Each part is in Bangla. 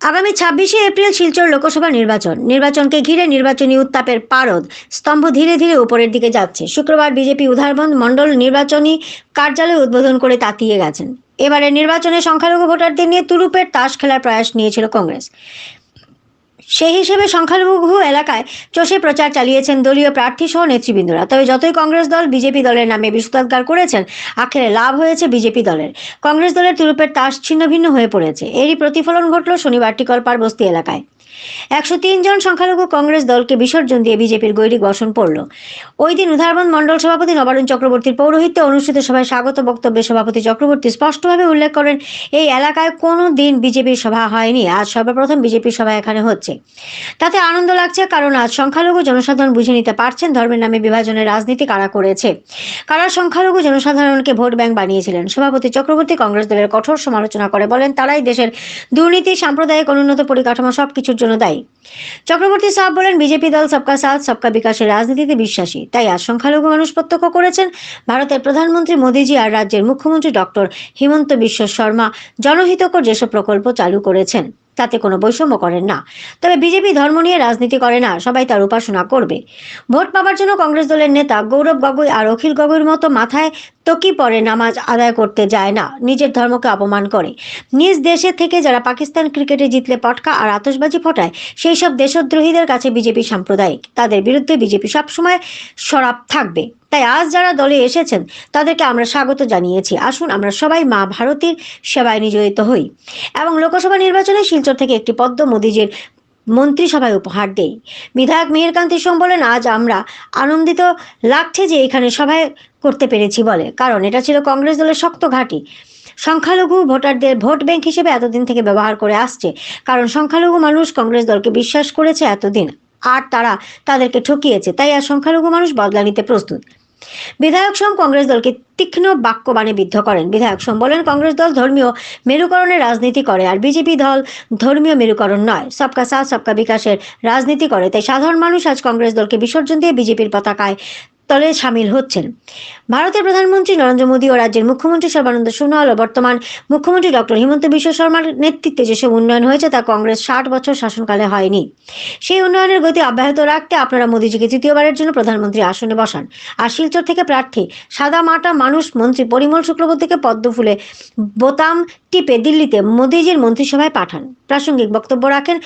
আগামী ছাব্বিশে এপ্রিল শিলচর লোকসভা নির্বাচন। নির্বাচনকে ঘিরে নির্বাচনী উত্তাপের পারদ স্তম্ভ ধীরে ধীরে উপরের দিকে যাচ্ছে। শুক্রবার বিজেপি উধারবন্দ মণ্ডল নির্বাচনী কার্যালয় উদ্বোধন করে তাকিয়ে গেছেন। এবারে নির্বাচনে সংখ্যালঘু ভোটারদের নিয়ে তুরুপের তাস খেলার প্রয়াস নিয়েছিল কংগ্রেস। সেই হিসেবে সংখ্যালঘু এলাকায় চষে প্রচার চালিয়েছেন দলীয় প্রার্থী সহ নেতৃবৃন্দরা। তবে যতই কংগ্রেস দল বিজেপি দলের নামে বিশ্বাসগার করেছেন, আখেরে লাভ হয়েছে বিজেপি দলের। কংগ্রেস দলের তুরুপের তাস ছিন্ন ভিন্ন হয়ে পড়েছে। এরই প্রতিফলন ঘটল শনিবার টিকলপাড় বস্তি এলাকায়। একশো তিন জন সংখ্যালঘু কংগ্রেস দলকে বিসর্জন দিয়ে বিজেপির গৈরিক বসন পড়ল ওই দিন উদাহরণ মণ্ডল সভাপতি নবারুণ চক্রবর্তীর পৌরোহিত্যে অনুষ্ঠিত সভায় স্বাগত বক্তব্যে সভাপতি চক্রবর্তী স্পষ্টভাবে উল্লেখ করেন, এই এলাকায় কোনো দিন বিজেপির সভা হয়নি, আজ সর্বপ্রথম বিজেপির সভা এখানে হচ্ছে। তাতে আনন্দ লাগছে কারণ আজ সংখ্যালঘু জনসাধারণ বুঝে নিতে পারছেন ধর্মের নামে বিভাজনের রাজনীতি কারা করেছে। কারা সংখ্যালঘু জনসাধারণকে ভোট ব্যাংক বানিয়েছিলেন? সভাপতি চক্রবর্তী কংগ্রেস দলের কঠোর সমালোচনা করে বলেন, তারাই দেশের দুর্নীতি, সাম্প্রদায়িক অনুন্নত পরিকাঠামো সবকিছুর জন্য দায়ী। চক্রবর্তী সাহেব বলেন, বিজেপি দল সবকা সাথ, সবকা বিকাশের রাজনীতিতে বিশ্বাসী। তাই আজ সংখ্যালঘু মানুষ প্রত্যক্ষ করেছেন ভারতের প্রধানমন্ত্রী মোদীজি আর রাজ্যের মুখ্যমন্ত্রী ডক্টর হিমন্ত বিশ্ব শর্মা। জনহিতকর যেসব প্রকল্প চালু করেছেন। তাতে কোনো বৈষম্য করেন না। তবে বিজেপি ধর্ম নিয়ে রাজনীতি করে না, সবাই তার উপাসনা করবে। ভোট পাবার জন্য কংগ্রেস দলের নেতা গৌরব গগৈ আর অখিল গগৈর মতো মাথায় তকি পরে নামাজ আদায় করতে যায় না, নিজের ধর্মকে অপমান করে। নিজ দেশে থেকে যারা পাকিস্তান ক্রিকেটে জিতলে পটকা আর আতশবাজি ফোটায়, সেই সব দেশদ্রোহীদের কাছে বিজেপি সাম্প্রদায়িক। তাদের বিরুদ্ধে বিজেপি সবসময় সরাব থাকবে। তাই আজ যারা দলে এসেছেন, তাদেরকে আমরা স্বাগত জানিয়েছি। আসুন আমরা সবাই মা ভারতীর সেবায় নিয়োজিত হই। এবং লোকসভা নির্বাচনে শিলচর থেকে একটি পদ্ম মোদিজির মন্ত্রিসভায় উপহার দেই। বিধায়ক মেহেরকান্তি সোম বলেন, আজ আমরা আনন্দিত লাগছে যে এখানে সভায় করতে পেরেছি বলে। কারণ এটা ছিল কংগ্রেস দলের শক্ত ঘাঁটি। সংখ্যালঘু ভোটারদের ভোট ব্যাংক হিসেবে এতদিন থেকে ব্যবহার করে আসছে। কারণ সংখ্যালঘু মানুষ কংগ্রেস দলকে বিশ্বাস করেছে এতদিন। আর তারা তাদেরকে ঠকিয়েছে। তাই আর সংখ্যালঘু মানুষ বদলা নিতে প্রস্তুত। বিধায়ক সোম কংগ্রেস দলকে তীক্ষ্ণ বাক্যবাণে বিদ্ধ করেন। বিধায়ক সোম বলেন, কংগ্রেস দল ধর্মীয় মেরুকরণের রাজনীতি করে আর বিজেপি দল ধর্মীয় মেরুকরণ নয়। সবকা সাথ, সবকা বিকাশের রাজনীতি করে। তাই সাধারণ মানুষ আজ কংগ্রেস দলকে বিসর্জন দিয়ে বিজেপির পতাকায় দলে সামিল হচ্ছেন। ভারতের প্রধানমন্ত্রী নরেন্দ্র মোদী ও রাজ্যের মুখ্যমন্ত্রী সর্বানন্দ সোনোয়াল ও বর্তমান মুখ্যমন্ত্রী ডক্টর হিমন্ত বিশ্ব শর্মার নেতৃত্বে যেসব উন্নয়ন হয়েছে তা কংগ্রেস ষাট বছর শাসনকালে হয়নি। সেই উন্নয়নের গতি অব্যাহত রাখতে আপনারা মোদীজিকে তৃতীয়বারের জন্য প্রধানমন্ত্রী আসনে বসান। আর শিলচর থেকে প্রার্থী সাদা মাটা মানুষ মন্ত্রী পরিমল শুক্রবর্তীকে পদ্ম ফুলে বোতাম টিপে দিল্লিতে মোদীজির মন্ত্রিসভায় পাঠান। প্রাসঙ্গিক বক্তব্য রাখেন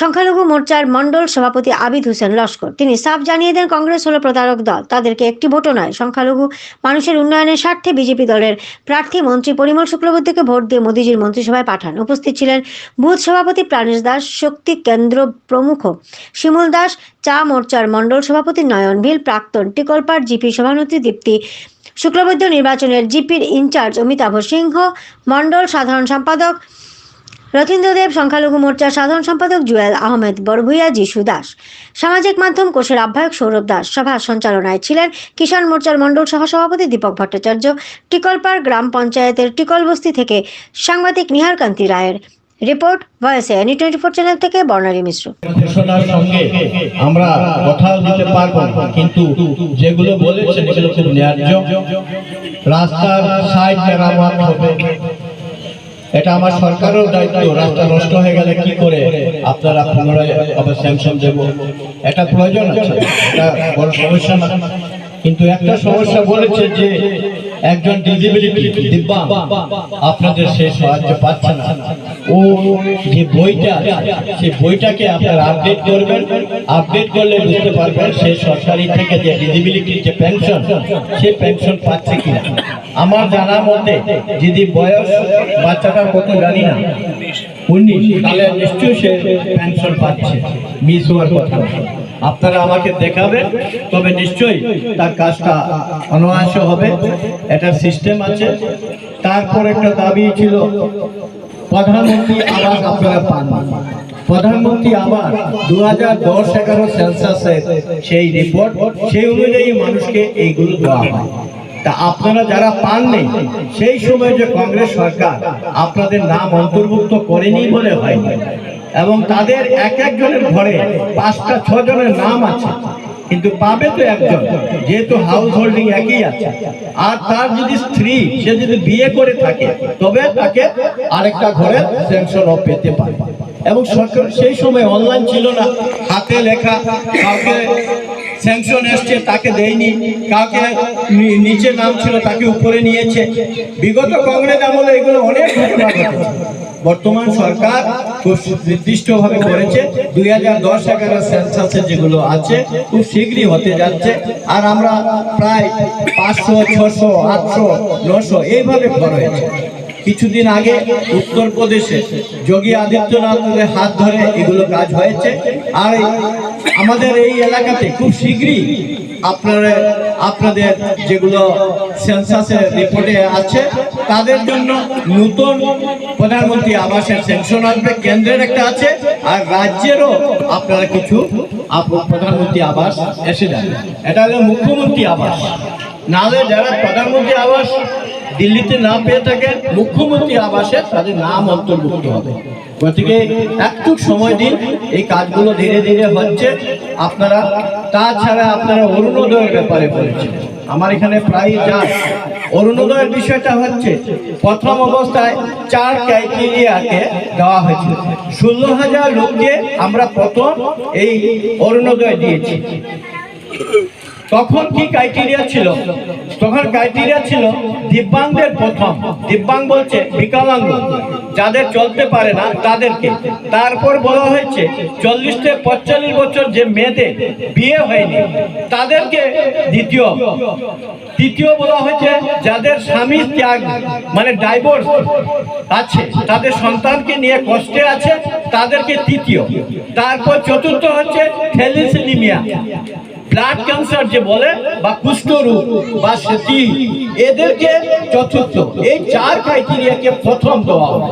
সংখ্যালঘু মোর্চার মণ্ডল সভাপতি আবিদ হোসেন লস্কর। তিনি সাফ জানিয়ে দেন, কংগ্রেস হলো প্রতারক দল। তাদেরকে একটি ভোটও নয়। সংখ্যালঘু মানুষের উন্নয়নের স্বার্থে বিজেপি দলের প্রার্থী মন্ত্রী পরিমল শুক্রবর্তীকে ভোট দিয়ে মোদীজির মন্ত্রিসভায় পাঠান। উপস্থিত ছিলেন বুথ সভাপতি প্রাণেশ দাস, শক্তি কেন্দ্র প্রমুখ শিমুল দাস, চা মোর্চার মণ্ডল সভাপতি নয়ন ভিল, প্রাক্তন টিকলপাড় জিপি সভানেত্রী দীপ্তি শুক্লবৈদ্য, নির্বাচনের জিপির ইনচার্জ অমিতাভ সিংহ, মণ্ডল সাধারণ সম্পাদক রথীন্দ্রদেব, সংখ্যালঘু মোর্চার সাধারণ সম্পাদক জুয়েল আহমেদ বরভুইয়া যিশু দাস। সামাজিক মাধ্যম কোষের আহ্বায়ক সৌরভ দাস, সভা সঞ্চালনায় ছিলেন কিষাণ মোর্চার মণ্ডল সহসভাপতি দীপক ভট্টাচার্য, টিকলপাড় গ্রাম পঞ্চায়েতের টিকলবস্তি থেকে সাংবাদিক নিহার কান্তি রায়ের রিপোর্ট, ভয়েসে এনি টোয়েন্টি ফোর চ্যানেল থেকে বর্ণালী মিশ্র। সঙ্গে আমরা কথাও দিতে পারব কিন্তু যেগুলো বলেছেন সেগুলো খুব ন্যায্য। রাস্তার সাইড মেরামত হবে। এটা আমার সরকারের দায়িত্ব। রাস্তা নষ্ট হয়ে গেলে কি করে? আপনারা পুনরায় আবার স্যামসাং দেব। এটা প্রয়োজন আছে, এটা বড় সমস্যা না। কিন্তু একটা সমস্যা বলেছে যে একজন ডিসেবিলিটি দিব্যাঙ্গ আপনাদের সেই সাহায্য পাচ্ছে না। ও যে বইটা সেই বইটাকে আপনারা আপডেট করবেন। আপডেট করলে বুঝতে পারবেন সেই সরকারি থেকে যে ডিসেবিলিটির যে পেনশন সে পেনশন পাচ্ছে কিনা। আমার জানার মতে, যদি বয়স বাচ্চাটা কত জানি না উনিশ তাহলে নিশ্চয়ই সে পেনশন পাচ্ছে। মিস হওয়ার কথা। আপনারা আমাকে দেখাবেন তবে নিশ্চয়ই তার কাজটা অনায়াস হবে। এটা সিস্টেম আছে। তারপর একটা দাবি ছিল, প্রধানমন্ত্রী আবাস আপনারা পান। প্রধানমন্ত্রী আবার দু হাজার দশ এগারো সেন্সাসের সেই রিপোর্ট সেই অনুযায়ী মানুষকে এইগুলো দেওয়া হয়। তা আপনারা যারা পাননি, সেই সময় যে কংগ্রেস সরকার আপনাদের নাম অন্তর্ভুক্ত করেনি বলে হয়নি। এবং তাদের এক একজনের ঘরে পাঁচটা, ছজনের জনের নাম আছে। কিন্তু পাবে তো একজন, যেহেতু হাউস হোল্ডিং একই আছে। আর তার যদি স্ত্রী, সে যদি বিয়ে করে থাকে, তবে তাকে আরেকটা ঘরে সেনশন অফ পেতে পারে। এবং সরকার সেই সময় অনলাইন ছিল না। হাতে লেখা, কাউকে স্যাংশন এসছে, তাকে দেয়নি, কাউকে নিচে নাম ছিল তাকে উপরে নিয়েছে। বিগত কংগ্রেস আমলে এগুলো অনেক ঘটনা ঘটেছে। বর্তমান সরকার খুব নির্দিষ্টভাবে করেছে, দুই হাজার দশ এগারো সেন্সাসে যেগুলো আছে, খুব শীঘ্রই হতে যাচ্ছে। আর আমরা প্রায় পাঁচশো, ছশো, আটশো, নশো এইভাবে ঘর হয়েছে। কিছুদিন আগে উত্তরপ্রদেশে যোগী আদিত্যনাথের হাত ধরে এগুলো কাজ হয়েছে। আর আমাদের এই এলাকাতে খুব শীঘ্রই আপনারা আপনাদের যেগুলো সেন্সাসের রিপোর্টে আছে, তাদের জন্য নতুন প্রধানমন্ত্রী আবাসের সেকশন আসবে, কেন্দ্রের একটা আছে, আর রাজ্যেরও আপনারা কিছু প্রধানমন্ত্রী আবাস এসে যাবে। এটা হলো মুখ্যমন্ত্রী আবাস। নাহলে যারা প্রধানমন্ত্রী আবাস দিল্লিতে না পেয়ে থাকে মুখ্যমন্ত্রী আবাসে তাদের নাম অন্তর্ভুক্ত হবে। গতিকে একটু সময় দিন, এই কাজগুলো ধীরে ধীরে হচ্ছে। আপনারা, তাছাড়া আপনারা অরুণোদয়ের ব্যাপারে বলেছেন। আমার এখানে প্রায় যা অরুণোদয়ের বিষয়টা হচ্ছে, প্রথম অবস্থায় চার ক্রাইটেরিয়াকে দেওয়া হয়েছে ষোলো হাজার লোককে আমরা প্রথম এই অরুণোদয় দিয়েছি। তখন কি ক্রাইটেরিয়া ছিল? তখন ক্রাইটেরিয়া ছিল দিব্যাঙ্গদের প্রথম। দিব্যাঙ্গ বলছে বিকলাঙ্গ, যাদের চলতে পারে না তাদেরকে। তারপর বলা হয়েছে চল্লিশ থেকে পঁয়তাল্লিশ বছর যে মেয়েদের বিয়ে হয়নি, তাদেরকে দ্বিতীয়। তৃতীয় বলা হয়েছে যাদের স্বামী ত্যাগ মানে ডাইভোর্স আছে, তাদের সন্তানকে নিয়ে কষ্টে আছে, তাদেরকে তৃতীয়। তারপর চতুর্থ হচ্ছে থ্যালিসেমিয়া। ব্লাড ক্যান্সার যে বলে, বা কুষ্ঠরোগ বা সেটি এদেরকে চতুর্থ, এই চার ক্রাইটেরিয়াকে প্রথম দেওয়া হবে।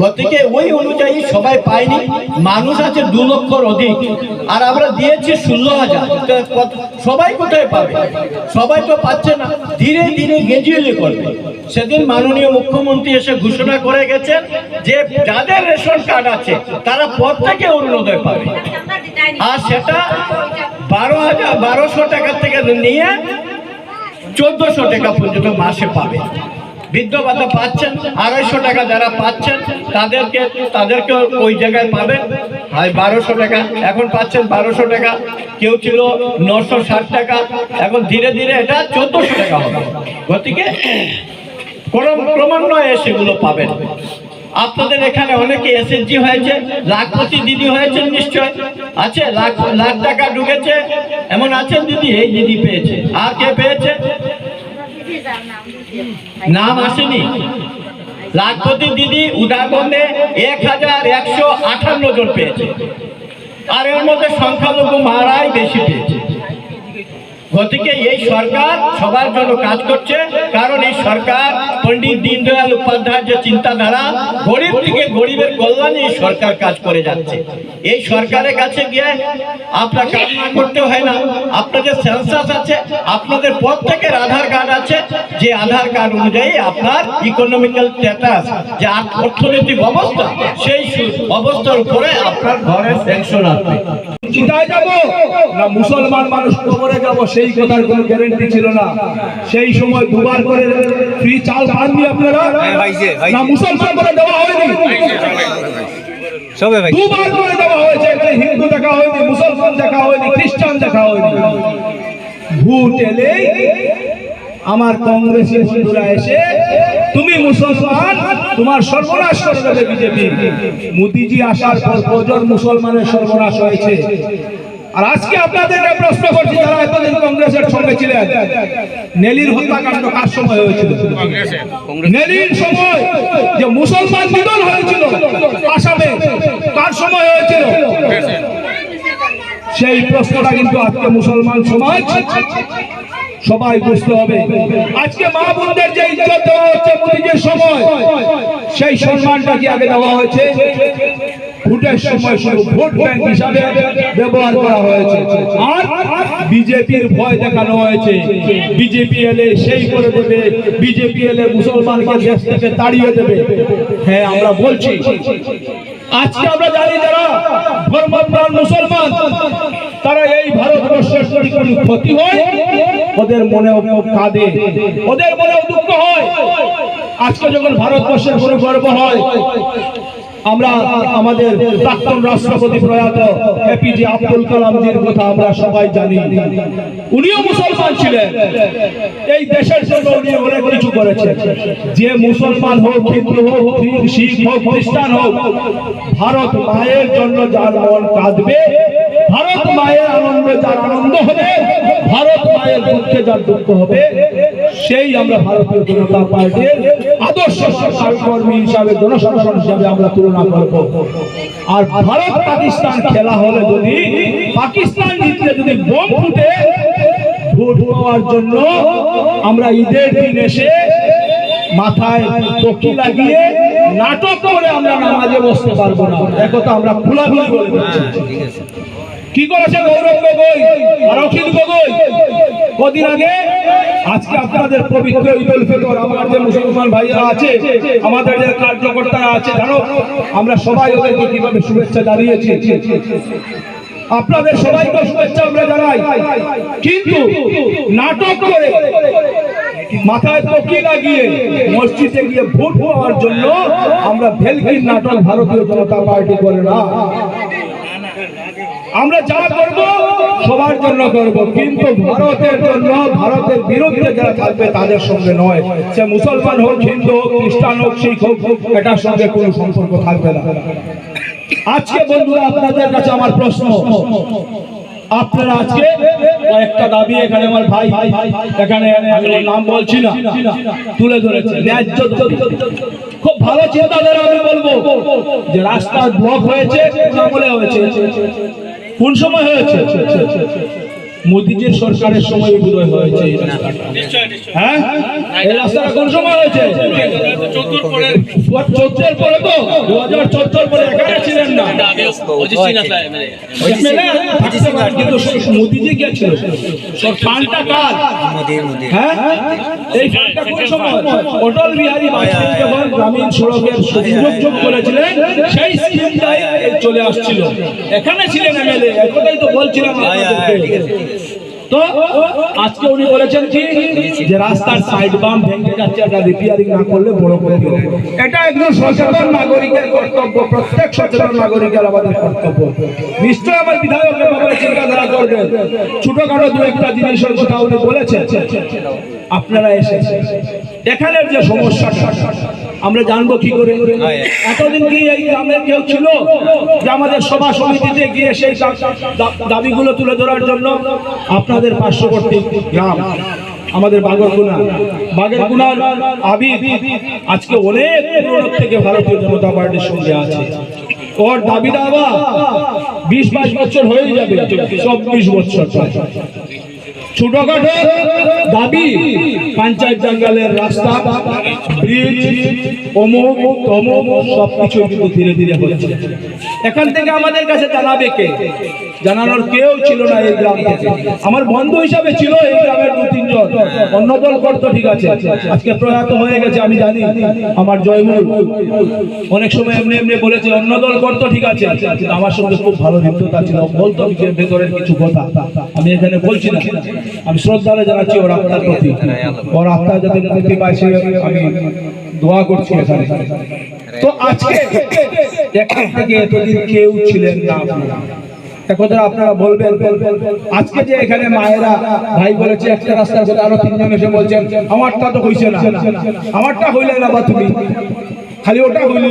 গতিকে ওই অনুযায়ী সবাই পায়নি। মানুষ আছে দু লক্ষর অধিক। আর আমরা দিয়েছি ষোলো হাজার। সবাই কোথায় পাবে? সবাই তো পাচ্ছে না। ধীরে ধীরে গেজিয়ে করবে। সেদিন মাননীয় মুখ্যমন্ত্রী এসে ঘোষণা করে গেছেন যে যাদের রেশন কার্ড আছে, তারা প্রত্যেকে অরুণোদয় পাবে। আর সেটা বারো হাজার বারোশো টাকা থেকে নিয়ে চোদ্দশো টাকা পর্যন্ত মাসে পাবে। বৃদ্ধ ভাতা পাচ্ছেন আড়াইশো টাকা যারা পাচ্ছেন, তাদেরকে তাদেরকে ওই জায়গায় পাবেন। আর বারোশো টাকা, এখন পাচ্ছেন বারোশো টাকা। কেউ ছিল নশো ষাট টাকা, এখন ধীরে ধীরে এটা চোদ্দশো টাকা হবে। গতিকে ক্রম- ক্রমান্বয়ে সেগুলো পাবেন। আপনাদের এখানে অনেকে এসএসজি হয়েছে, লাখপতি দিদি হয়েছেন নিশ্চয়। আছে, লাখ লাখ টাকা ঢুকেছে, এমন আছেন দিদি? এই দিদি পেয়েছে। আর কে পেয়েছে? নাম আসেনি। লাখপতি দিদি উদাহরণে এক হাজার একশো আঠান্ন জন পেয়েছে। আর এর মধ্যে সংখ্যালঘু মারাই বেশি পেয়েছে। গতিকে এই সরকার সবার জন্য কাজ করছে। কারণ এই সরকার পণ্ডিত দীনদয়াল উপাধ্যায়ের যে চিন্তাধারা, গরিব থেকে গরিবের কল্যাণে এই সরকার কাজ করে যাচ্ছে। এই সরকারের কাছে গিয়ে আপনার কাজ না করতে হয় না। আপনাদের সেন্সাস আছে, আপনাদের প্রত্যেকের আধার কার্ড আছে, যে আধার কার্ড অনুযায়ী আপনার ইকোনমিক্যাল স্ট্যাটাস যে অর্থনৈতিক অবস্থা, সেই অবস্থার উপরে আপনার ঘরের স্যাংশন না, মুসলমান মানুষ কবরে যাব, সেই কথার কোনো গ্যারেন্টি ছিল না। সেই সময় দুবার করে ফ্রি চাল পাননি আপনারা? না মুসলমান করে দেওয়া হয়নি। সবে ভাই দুবার করে দেওয়া হয়েছে হিন্দু দেখা হয়নি মুসলমান দেখা হয়নি খ্রিস্টান দেখা হয়নি। ভোট এলেই আমার কংগ্রেসি বন্ধুরা এসে তুমি মুসলমান তোমার সর্বনাশ করে দেবে বিজেপি। মোদিজি আসার পর কজন মুসলমানের সর্বনাশ হয়েছে। আর আজকে আপনাদেরকে প্রশ্ন করছি, যারা এতদিন কংগ্রেসের সঙ্গে ছিলেন, নেলির হত্যাকাণ্ড কার সময় হয়েছিল? নেলির সময় যে মুসলমান নিধন হয়েছিল, আসামে কার সময় হয়েছিল? সেই প্রশ্নটা কিন্তু আজকে মুসলমান সমাজ সবাই বুঝতে হবে। আজকে মা বোনদের যে ইজ্জত দেওয়া হচ্ছে মোদীজির সময়, সেই সম্মানটা কি আগে দেওয়া হয়েছে? ভোটের সময় শুধু ভোট ব্যাংক হিসাবে ব্যবহার করা হয়েছে। আর বিজেপির ভয় দেখানো হয়েছে। বিজেপি এলে সেই করে দেবে, বিজেপি এলে মুসলমানকে দেশ থেকে তাড়িয়ে দেবে। হ্যাঁ আমরা বলছি। আজকে আমরা জানি যারা ধর্মপ্রাণ মুসলমান, তারা এই ভারতবর্ষের যদি কোনো ক্ষতি হয়, ওদের মনেও কাঁদে। ওদের মনেও দুঃখ হয়। আজকে যখন ভারতবর্ষের কোনো গর্ব হয় আমরা আমাদের প্রাক্তন রাষ্ট্রপতি প্রয়াত এপিজে আব্দুল কালামজির কথা আমরা সবাই জানি। উনিও মুসলমান ছিলেন। এই দেশের জন্য উনি অনেক কিছু করেছেন। যে মুসলমান হোক, হিন্দু হোক শিখ হোক, খ্রিস্টান হোক, ভারত মায়ের জন্য যার মন কাঁদবে, ভারত মায়ের আনন্দে, যার আনন্দ হবে, ভারত মায়ের দুঃখে যার দুঃখ হবে, সেই আমরা ভারতীয় জনতা পার্টির আদর্শ সরকার কর্মী হিসাবে, জনসাধারণ হিসাবে আমরা তুলনা করব। আর ভারত পাকিস্তান খেলা হলে যদি পাকিস্তান জিতলে যদি বোম ফুটে, ভোট পাওয়ার জন্য আমরা ঈদের দিন এসে মাথায় টকি লাগিয়ে নাটক করে আমরা নামাজে বসতে পারব না। একথা আমরা খোলাখুলি বলে দিচ্ছি। কি করেছে গৌরব গগৈ? আর অখিল গগৈ? কদিন আগে? আজকে আপনাদের পবিত্র ঈদ উল ফিতর। আমার যে মুসলমান ভাইরা আছে, আমাদের যে কার্যকর্তারা আছে, জানো, আমরা সবাই ওদেরকে কীভাবে শুভেচ্ছা জানিয়েছি। আপনাদের সবাইকে শুভেচ্ছা আমরা জানাই। কিন্তু নাটক করে মাথায় টকি লাগিয়ে মসজিদে গিয়ে ভোট পাওয়ার জন্য আমরা ভেলকির নাটক ভারতীয় জনতা পার্টি করে না। আমরা যা করব সবার জন্য করব, কিন্তু ভারতের জন্য, ভারতের বিরুদ্ধে যারা থাকবে তাদের সঙ্গে নয়। সে মুসলমান হোক, হিন্দু হোক, খ্রিস্টান হোক, শিখ হোক, এটার সঙ্গে কোনো সম্পর্ক থাকবে না। আজকে বন্ধুরা, আপনাদের কাছে আমার প্রশ্ন। আপনারা আজকে কয়েকটা দাবি এখানে আমার ভাই, এখানে আমি ওর নাম বলছি না, তুলে ধরেছে ন্যায্য খুব ভালো চিন্তাধারা আমি বলব। যে রাস্তা ব্লক হয়েছে আমলে হয়েছে। কোন সময় হয়েছে? মোদিজির সরকারের সময় বোধহয় হয়েছে এই রাস্তাটা। হ্যাঁ? এই রাস্তাটা কোন সময় হয়েছে? চোদ্দের পরে। তো? দু হাজার চোদ্দোর পরে এখানে ছিলেন না। MLA থাকতে পারেন, কিন্তু মোদিজি গেছিল ফান্ডটা হ্যাঁ? এই ফান্ডটা কোন সময়? অটল বিহারী বাজপেয়ী যখন গ্রামীণ সড়কের সংযোগ যোগ করেছিলেন সেই স্কিমটাই চলে আসছিল। এখানে ছিলেন এমএলএ একটাই তো বলছিলাম। বিধায়ক চিন্তাধারা করবেন। ছোটখাটো দু একটা জিনিসের কথা উনি বলেছেন। আপনারা এসেছেন। এখানের যে সমস্যাটা আমরা জানব কি করে। এতদিন কি এই গ্রামের কেউ ছিল? যে আমাদের সভা সমিতিতে গিয়ে সেই দাবিগুলো তুলে ধরার জন্য আপনাদের পার্শ্ববর্তী গ্রাম আমাদের বাগরগুনা বাগরগুনার আবিদ আজকে অনেক পুরনো থেকে ভারতীয় জনতা পার্টির সঙ্গে আছে। ওর দাবি দাবা বিশ বাইশ বছর হয়ে যাবে চব্বিশ বছর। ছোটখাটো দাবি, পঞ্চায়েত জঙ্গলের রাস্তা ব্রিজ অমুক, তমুক, সবকিছু কিন্তু ধীরে ধীরে হচ্ছে। এখান থেকে আমাদের কাছে জানাবে কে? জানানোর কেউ ছিল না এই গ্রাম থেকে। আমার বন্ধু হিসাবে ছিল এই গ্রামের দু তিনজন। অন্য দল করতো, ঠিক আছে। আজকে প্রয়াত হয়ে গেছে, আমি জানি। আমার জয়মুল। অনেক সময় এমনি এমনি বলেছে, অন্য দল করতো, ঠিক আছে। আমার সঙ্গে খুব ভালো মিত্রতা ছিল। বলতো ভেতরের কিছু কথা। আমি এখানে বলছি না। আমি শ্রদ্ধা জানাচ্ছি ওর আত্মার প্রতি। ওর আত্মা যাতে মুক্তি পায় আমি দোয়া করছি এখানে। তো আজকে এখান থেকে এতদিন কেউ ছিলেন না। একথা আপনারা বলবেন, আজকে যে এখানে মায়েরা ভাই বলেছে, একটা রাস্তার কথা আরও তিনজন এসে বলছেন, আমারটা তো হইছে না। আমারটা হইলে না বা তুমি? খালি ওটা হইলি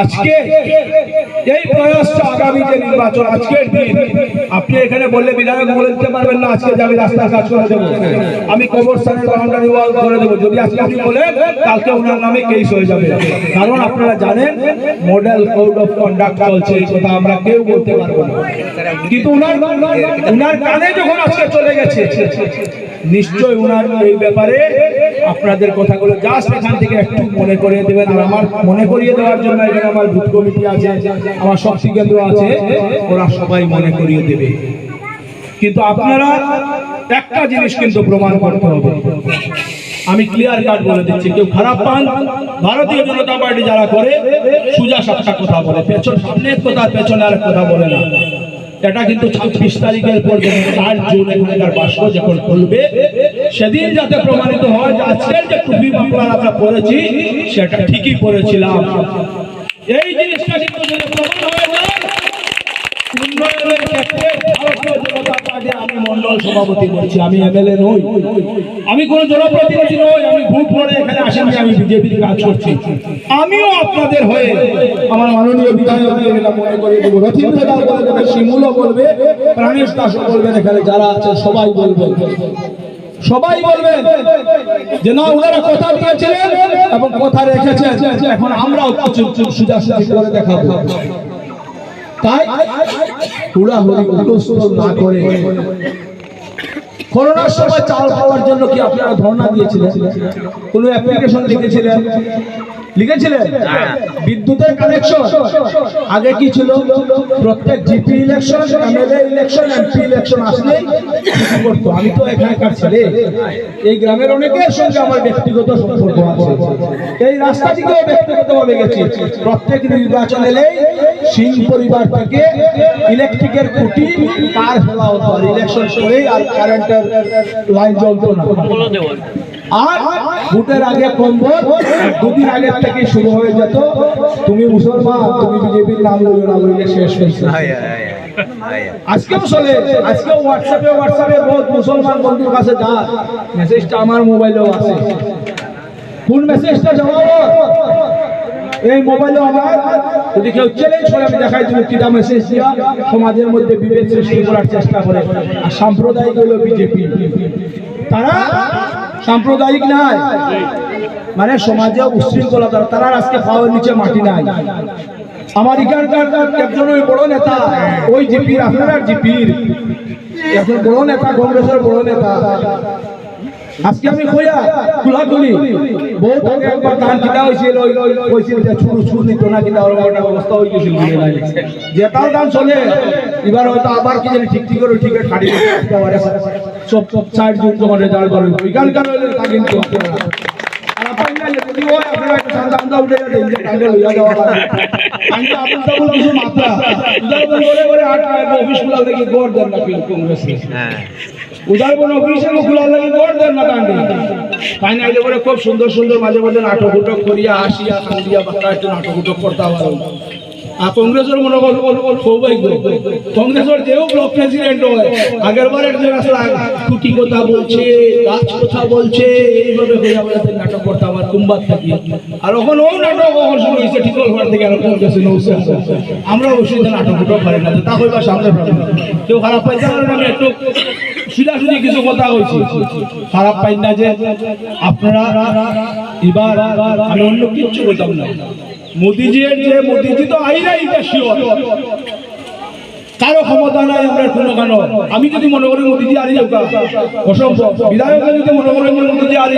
আজকে এই প্রয়াসটা আগামী যে নির্বাচন আজকের দিন, আপনি এখানে বললে বিধায়ক বলে দিতে পারবেন না, আজকে আমি রাস্তার কাজ করে দেবো, আমি কবরস্থানের বাউন্ডারি করে দেবো, যদি আজকে আপনি বলেন, কালকে ওনার নামে কেস হয়ে যাবে। কারণ আপনারা জানেন মডেল কোড অফ কন্ডাক্ট চলছে, এই কথা আমরা কেউ বলতে পারব না। কিন্তু উনার উনার কানে যখন আজকে চলে গেছে নিশ্চয় ওনার এই ব্যাপারে আপনাদের কথাগুলো জাস্ট এখান থেকে একটু মনে করিয়ে দেবেন আর আমার মনে করিয়ে দেওয়ার জন্য এখানে আমার বুথ কমিটি আছে, আমার শক্তি কেন্দ্র আছে, ওরা সবাই মনে করিয়ে দেবে। কিন্তু আপনারা একটা জিনিস কিন্তু প্রমাণ করতে হবে। আমি ক্লিয়ার কাট বলে দিচ্ছি, কেউ খারাপ পান, ভারতীয় জনতা পার্টি যারা করে, সুজা সাতটা কথা বলে, পেছন সামনের কথা, পেছনে আর কথা বলে না। এটা কিন্তু ছাব্বিশ তারিখের পর চার জুন এখানকার বাস্ক যখন খুলবে, সেদিন যাতে প্রমাণিত হয় যে আজকের যে টুপি মামলা আমরা পড়েছি সেটা ঠিকই পড়েছিলাম এই জিনিসটা কিন্তু প্রমাণ হয়ে আমিও আপনাদের হয়ে আমার মাননীয় মনে বলবে বলবেন, এখানে যারা আছে সবাই বলবেন। সবাই বলবেন যে না, ওনারা কথা দিয়েছিলেন এবং কথা রেখেছেন, এখন আমরাও সুজাসুজি করে দেখাবো। তাই হুড়াহুড়ি উল্টোস্থল না করে। করোনার সময় চাল পাওয়ার জন্য কি আপনারা ধর্ণা দিয়েছিলেন? কোনো অ্যাপ্লিকেশন লিখেছিলেন লিখেছিলেন? বিদ্যুতের কানেকশন আগে কি ছিল? প্রত্যেক GP election MLA election MP election আসলেই কিছু করতো। আমি তো এখানকার ছেলে। এই গ্রামের অনেকের সঙ্গে আমার ব্যক্তিগত সম্পর্ক আছে। এই রাস্তা দিকেও ব্যক্তিগতভাবে গেছি। প্রত্যেক নির্বাচন এলেই সিং পরিবার থেকে ইলেকট্রিকের খুঁটি তার ফেলা হতো ইলেকশন করেই আর কারেন্টের লাইন জ্বলতো না। আর ভোটের আগে কম্বল দুদিন আগে থেকে শুরু হয়ে যেত। তুমি মুসলমান তুমি বিজেপির নাম বলো না বললে শেষ হয়েছে। আজকেও চলে হোয়াটসঅ্যাপে হোয়াটসঅ্যাপে বহুত মুসলমান বন্ধুর কাছে যা মেসেজটা আমার মোবাইলেও আছে। কোন মেসেজটা জমাবো এই মোবাইলে আমার। যদি কেউ চ্যালেঞ্জ করে আমি দেখাই তুমি কিটা মেসেজ দিয়া। সমাজের মধ্যে বিভেদ সৃষ্টি করার চেষ্টা করে। আর সাম্প্রদায়িক হলো বিজেপি। তারা সাম্প্রদায়িক নাই। মানে সমাজে উশৃঙ্খলতা তারা আজকে পাওয়ার নিচে মাটি নাই। আমার এখানকার একজন ওই বড় নেতা, ওই জিপির, আপনার জিপির এখন বড় নেতা, কংগ্রেসের বড় নেতা। আজকে আমি কইয়া কুলাকুলি বহুত আগে একবার ধান কিনা কিনা যে ধান চলে হয়তো আবার কি জানি ঠিক ঠিক ঠিক সব সব সাইড জন তোমার রেজাল্ট করে তা হয় খোলা লাগে। গড় দেন না কান্ডি করে খুব সুন্দর সুন্দর মাঝে মাঝে নাটক উটক করিয়া আসিয়া কান্দিয়া বাচ্চা একটু নাটক উটক করতে পারো আর কংগ্রেসের মনে কর, সৌভাগ্য। কংগ্রেসের যেও ব্লক প্রেসিডেন্ট হয়, আগের বার একজন আসলে কুটি কথা বলছে গাছ কথা বলছে, এইভাবে হয়ে আমাদের নাটক করতে আমার কুম্বার থাকি। আর ওখানে ও নাটক কখন শুরু হয়েছে ঠিক হওয়ার থেকে আর কংগ্রেসে নৌসে আমরা অবশ্যই নাটক উটক পারি না, তা হইবা সামনে কেউ খারাপ পাইতে পারে না একটু সিধাসিধি কিছু কথা হয়েছে খারাপ পাই না যে আপনারা, এবার আমি অন্য কিচ্ছু বলতাম না। তো কারও ক্ষমতা নাই, আমরা কোনো কেন? আমি যদি মনে করি মোদিজি আরি অসম্ভব। বিধায়ক যদি মনে করি মোদিজি আরি